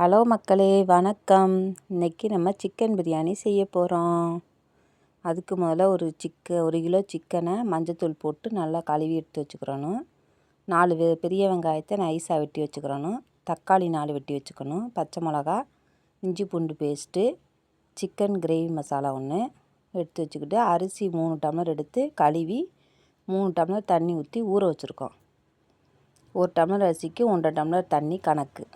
Hello மக்களே வணக்கம். இன்றைக்கி நம்ம சிக்கன் பிரியாணி செய்ய போகிறோம் அதுக்கு முதல்ல ஒரு சிக்க ஒரு கிலோ சிக்கனை மஞ்சத்தூள் போட்டு நல்லா கழுவி எடுத்து வச்சுக்கிறணும். நாலு பெரிய வெங்காயத்தை நைஸாக வெட்டி வச்சுக்கிறணும். தக்காளி நாலு வெட்டி வச்சுக்கணும். பச்சை மிளகா இஞ்சி பூண்டு பேஸ்ட்டு சிக்கன் கிரேவி மசாலா ஒன்று எடுத்து வச்சுக்கிட்டு அரிசி மூணு டம்ளர் எடுத்து கழுவி மூணு டம்ளர் தண்ணி ஊற்றி ஊற வச்சுருக்கோம். ஒரு டம்ளர் அரிசிக்கு ஒன்றரை டம்ளர் தண்ணி கணக்கு.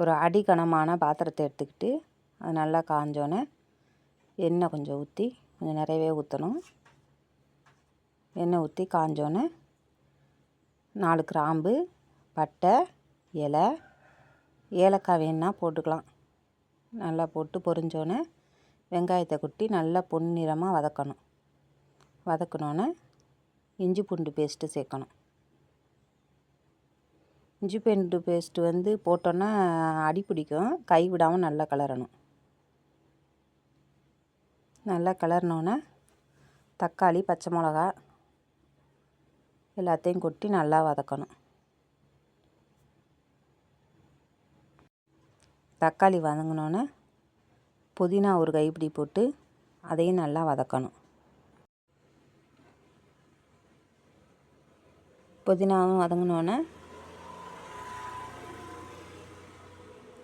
ஒரு அடி கனமான பாத்திரத்தை எடுத்துக்கிட்டு அது நல்லா காஞ்சோன்னே எண்ணெய் கொஞ்சம் ஊற்றி கொஞ்சம் நிறையவே ஊற்றணும் எண்ணெய் ஊற்றி காஞ்சோன்னே நாலு கிராம்பு பட்டை இலை ஏலக்காய் வேணுன்னா போட்டுக்கலாம். நல்லா போட்டு பொரிஞ்சோன்னே வெங்காயத்தை கொட்டி நல்லா பொன்னிறமாக வதக்கணும். வதக்கினோன்னே இஞ்சி பூண்டு பேஸ்ட்டு சேர்க்கணும். இஞ்சி பூண்டு பேஸ்ட்டு வந்து போட்டோன்னா அடி பிடிக்கும். கை விடாமல் நல்லா கலரணும். நல்லா கலர்னோன்னே தக்காளி பச்சை மிளகா எல்லாத்தையும் கொட்டி நல்லா வதக்கணும். தக்காளி வதங்கினோன்னே புதினா ஒரு கைப்பிடி போட்டு அதையும் நல்லா வதக்கணும். புதினாவும் வதங்கினோன்னே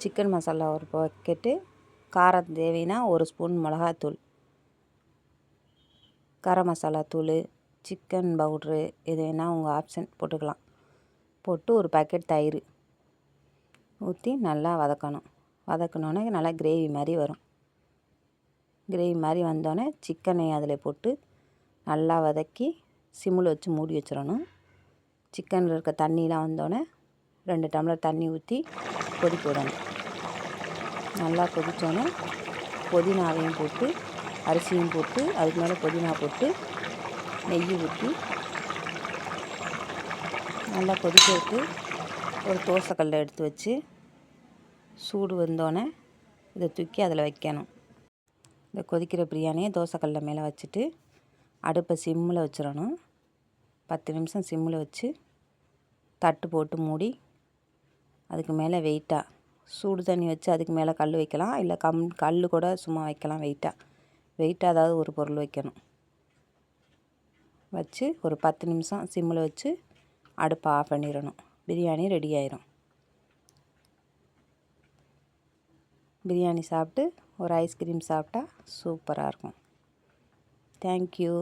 சிக்கன் மசாலா ஒரு பாக்கெட்டு காரம் தேவைன்னா ஒரு ஸ்பூன் மிளகாத்தூள். கரம் மசாலா தூள் சிக்கன் பவுட்ரு எது வேணால் உங்கள் ஆப்ஷன் போட்டுக்கலாம். போட்டு ஒரு பாக்கெட் தயிர் ஊற்றி நல்லா வதக்கணும். வதக்கினோன்னே நல்லா கிரேவி மாதிரி வரும். கிரேவி மாதிரி வந்தோடனே சிக்கனை அதில் போட்டு நல்லா வதக்கி சிம்மில் வச்சு மூடி வச்சிடணும். சிக்கனில் இருக்க தண்ணியெலாம் வந்தோடனே ரெண்டு டம்ளர் தண்ணி ஊற்றி கொதிக்க விடணும். நல்லா கொதித்தோன்னே புதினாவையும் போட்டு அரிசியும் போட்டு அதுக்கு மேலே புதினா போட்டு நெய் ஊற்றி நல்லா கொதிக்க விட்டு ஒரு தோசைக்கல்லை எடுத்து வச்சு சூடு வந்தோடனே இதை தூக்கி அதில் வைக்கணும். இந்த கொதிக்கிற பிரியாணியை தோசைக்கல்ல மேலே வச்சுட்டு அடுப்பை சிம்மில் வச்சிடணும். பத்து நிமிஷம் சிம்மில் வச்சு தட்டு போட்டு மூடி அதுக்கு மேலே வெயிட்டாக சூடு தண்ணி வச்சு அதுக்கு மேலே கல் வைக்கலாம். இல்லை கம் கல் கூட சும்மா வைக்கலாம் வெயிட்டாக வெயிட்டாக ஏதாவது ஒரு பொருள் வைக்கணும். வச்சு ஒரு பத்து நிமிஷம் சிம்மில் வச்சு அடுப்பை ஆஃப் பண்ணிடணும். பிரியாணி ரெடி ஆயிரும். பிரியாணி சாப்பிட்டு ஒரு ஐஸ்கிரீம் சாப்பிட்டா சூப்பராக இருக்கும். தேங்க்யூ